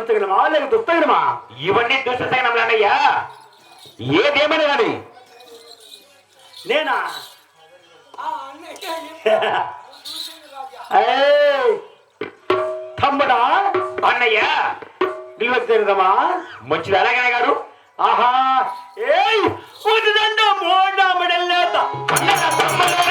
ఈ తగిన మంచి తగినమా లేక దుస్తగినమా? ఇవన్నీ దుష్ట సైన్యంలోనయ్యా ఏదేమని కానీ నేనా? అన్నయ్య! తమ్ముడా? అన్నయ్య. నిలవద్దమ్మా మంచిది అలాగనే గారు? ఆహా! ఏయ్! ఉదిదండ మోండా మడల్లేత తమ్ముళ్ళరా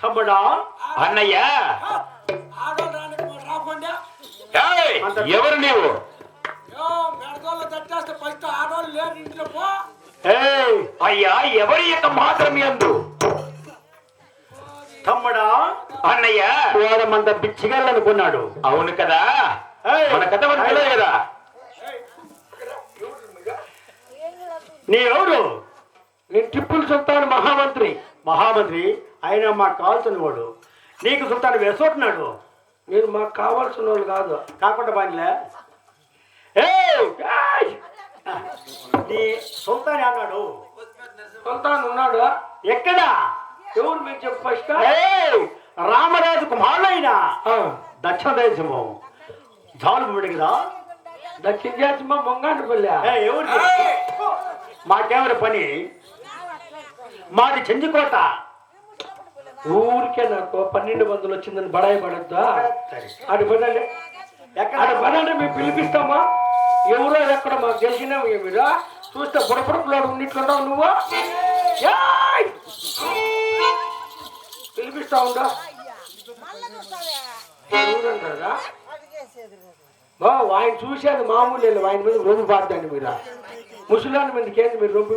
తమ్ముడా అన్నయ్య! ఎవరు నీవు? యో మెడదోళ్ళు తట్టేస్తే ఫస్ట్ ఆడోళ్ళు లేరు ఇంట్లో పో. ఏయ్ అయ్యా ఎవరి యొక్క మాత్రం ఎందు? తమ్ముడా అన్నయ్య. వాడమంత బిచ్చిగల్లనుకున్నాడు అవును కదా? ఏయ్! మన కథ మనకు కదా నీ ఎవరు? నేను టిప్పులు సుల్తాన్ మహామంత్రి. మహామంత్రి ఆయన మాకు కావాల్సిన వాడు. నీకు సుల్తాన్ వేసోటున్నాడు మీరు మాకు కావాల్సిన వాళ్ళు కాదు. కాకుండా! ఏయ్! నీ సుల్తాన్ అన్నాడు సుల్తాన్ ఉన్నాడు? ఎక్కడా? ఎవరు మీరు చెప్పు ఫస్ట్! రామరాజు కుమారుడైన దక్షిణ దేశము జాలు కదా దక్షిణ చేసిన మొంగాంటిపల్లి ఏ, ఎవరు మాకెవరి పని? మాది చెందికోట. ఊరికే నాకు పన్నెండు వందలు వచ్చిందని బడాయి పడద్దా? అటు పదండి. ఎక్కడ అటు పదండి మేము పిలిపిస్తామా? ఎవరో ఎక్కడ మాకు తెలిసిన మీరు? చూస్తే బుడపడుపులాడు ఉన్నట్లున్నావు నువ్వు? పిలిపిస్తా ఉందా ఎవరంటారా? బా ఆయన చూసేది మామూలు లేదు ఆయన మీద రొమ్ము పాడతాండి మీరు. ముసలాని మీదకి ఏంది మీరు రొమ్ము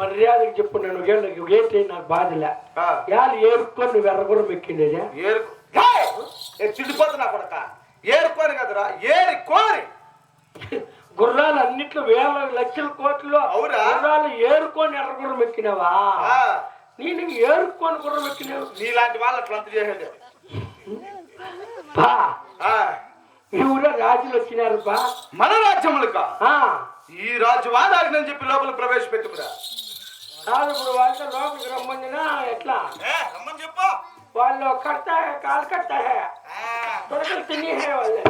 మర్యాదకి చెప్పు నేను ఏంటి నాకు బాధలే. యాలు ఏరుకొని నువ్వు ఎర్రగురం ఎక్కిండేదే ఏరుకు చిడిపోతున్నా కొడక. ఏరుకోని కదరా ఏరి కోరి. గుర్రాలు అన్నిట్లో వేల లక్షల కోట్లు? గుర్రాలు ఏరుకొని ఎర్రగుర్రం ఎక్కినావా ఆ, నేను ఏరుకొని గుర్రం ఎక్కినావు నీలాంటి వాళ్ళు అట్లా అంత చేసేది బా ఈ ఊళ్ళో రాజులు వచ్చినారు బా. మన రాజ్యములక ఆ, ఈ రాజు వాదాగ్ని చెప్పి లోపల ప్రవేశపెట్టుకురా. కాదు ఇప్పుడు వాళ్ళతో లోపలికి రమ్మందినా ఎట్లా? రమ్మని చెప్పు. వాళ్ళు కడతా హై కాలు కడతా హై. తొడకలు తిని హై వాళ్ళే.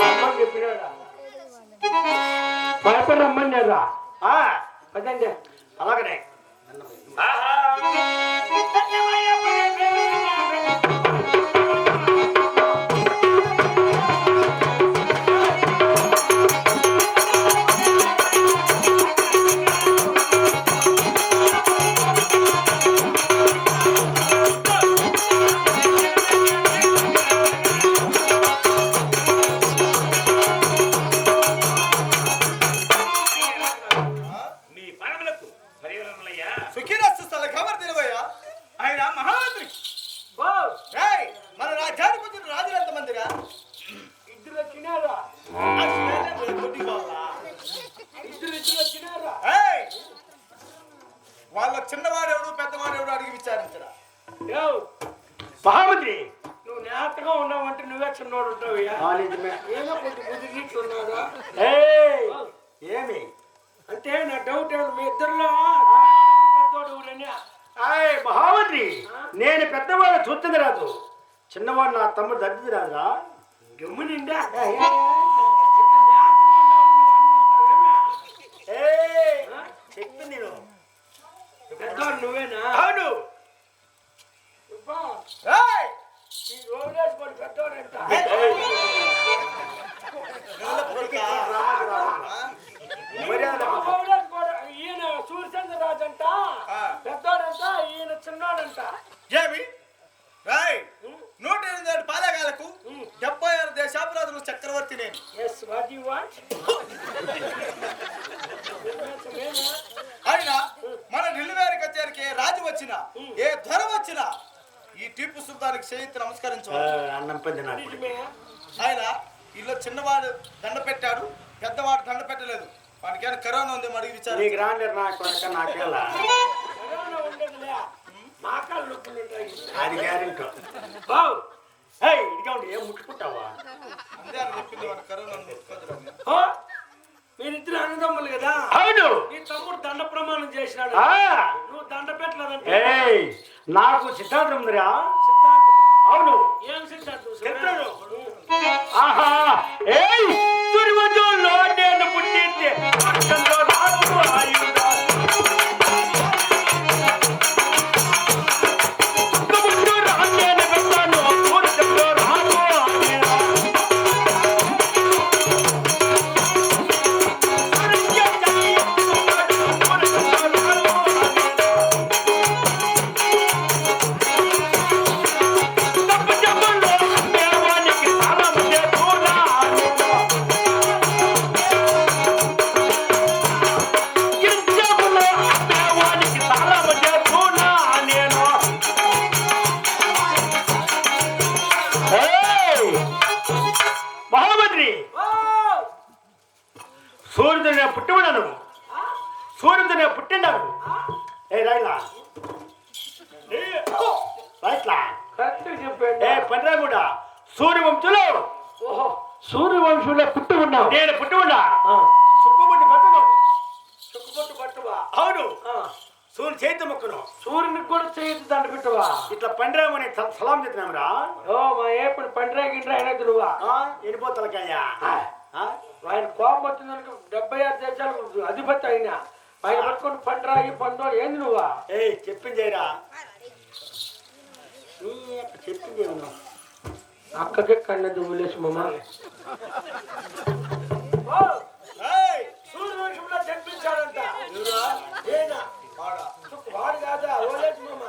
రమ్మని చెప్పినాడా? భయపడి రమ్మన్నారా? ఆ, పదండి. అలాగనే. నేను పెద్దవాడు చూస్తుంది రాదు చిన్నవాడు నా తమ్ముడు దర్జీ రాదురా గమ్ము నిండా. చెప్పింది నేను. పెద్దోడు నువ్వేనా? అవును. అబ్బా, ఏయ్, ఈ రోడ్లేసి పడి పెద్దోడు ఎంత పిల్ల కొడుకా? మర్యాద రోడ్లేసి పడి- ఈయన సూర్యచంద్ర రాజు అంట ఆ. పెద్దోడంట ఈయన చిన్నోడంట ఏమి ఏయ్, నూట ఎనిమిది ఏడు పాలగాలకు డెబ్బై ఆరు దేశాపురాజులు చక్రవర్తి నేను ఎస్ వాట్ యు వాంట్ ఆయన మన ఢిల్లీవారి కచేరికి ఏ రాజు వచ్చినా ఏ ధర వచ్చినా ఈ టిప్పు సుల్తానికి చేతి ఆ, నమస్కరించవాలి అన్నం నిజమే ఆయన ఇల్లు చిన్నవాడు దండ పెట్టాడు పెద్దవాడు దండ పెట్టలేదు. వానికి ఏమైనా కరోనా ఉందేమో అడిగి విచారి నీకు రాండి నా కొడక నాకేలా కరోనా ఉండదులే. మాకాలు నొప్పులు ఉంటాయి. అది గ్యారెంటీ. బావ్. ఏయ్ ఇదిగా ఉండి ఏం ముట్టుకుంటావా? అంతే అని చెప్పింది వాడు కరోనా. ఓ మీరిద్దరు అన్నదమ్ములు కదా? అవును. నీ తమ్ముడు దండ ప్రమాణం చేసినాడు. ఆ, నువ్వు దండ పెట్టలేదంటే? ఏయ్ నాకు సిద్ధాంతం ఉందిరా. అవును ఏం. ఆహా ఏయ్ దుర్వజంలో నేను పుట్టింది పక్షంలో నాకు. నేను పుట్టి ఉన్నా ఆ, చుక్కబుట్టి బట్టను చుక్కుపట్టు పట్టువా అవును. సూర్యుని చేతి మొక్కను. సూర్యునికి కూడా చేయొద్దు దండ పెట్టవా? ఇట్లా పండ్రామని సలాం చెప్తున్నాంరా ఓ మా ఏపుడు పండ్రా గిండ్రా అయినది నువ్వా? ఎనిపోతలకయ్యా. ఆయన కోపం వచ్చిందనుకో డెబ్బై ఆరు దేశాలకు అధిపతి అయినా ఆయన పట్టుకొని పండ్రాగి పండు ఏంది నువ్వా? ఏయ్ చెప్పింది చేయరా. నీ యొక్క చెప్పింది ఏమన్నా? అక్కకే కన్న దుమ్ములేసి మమ్మ. ఎవరా? ఏనా వాడా? వాడు కాదా ఓలేసి మమ్మ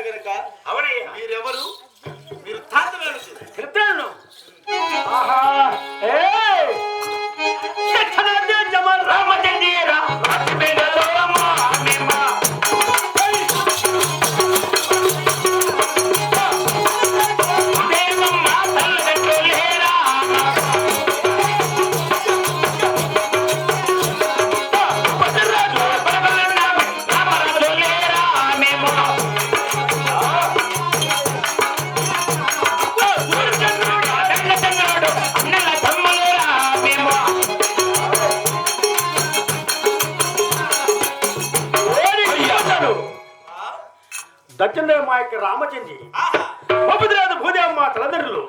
కచేరికి వచ్చి దక్షిణ మా యొక్క రామచంద్రి భూపతిరాజు భూదేవమ్మ తలదండ్రులు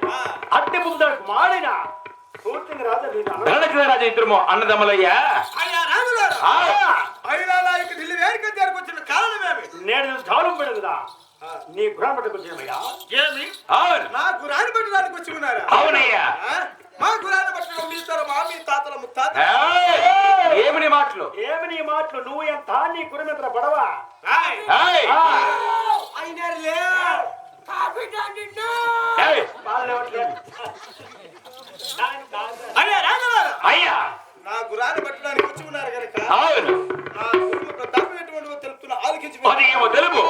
అట్టి భూపతిరాజు మాడిన రాజు ఇద్దరు అన్నదమ్ములయ్యా. నేను చాలు పెడు కదా. నీ పురాణ పట్టుకొచ్చామయ్యా ఏమి? నా గురాన్ని పెట్టడానికి వచ్చి ఉన్నారా అవునయ్యా? మా గురాన్ని పట్టడం మీ మీ తాతల ముత్తాత ఏయ్! ఏమి నీ మాటలు? ఏమి నీ మాటలు? నువ్వు ఎంత నీ కురమిత్ర పడవా? అయినారులే. కాఫీ తాగిండు అయ్యా నా గురాన్ని పట్టడానికి వచ్చి ఉన్నారు కనుక అవును. నా కుటుంబ ప్రతాపం ఎటువంటి తెలుపుతున్న ఆలోచించి తెలుపు.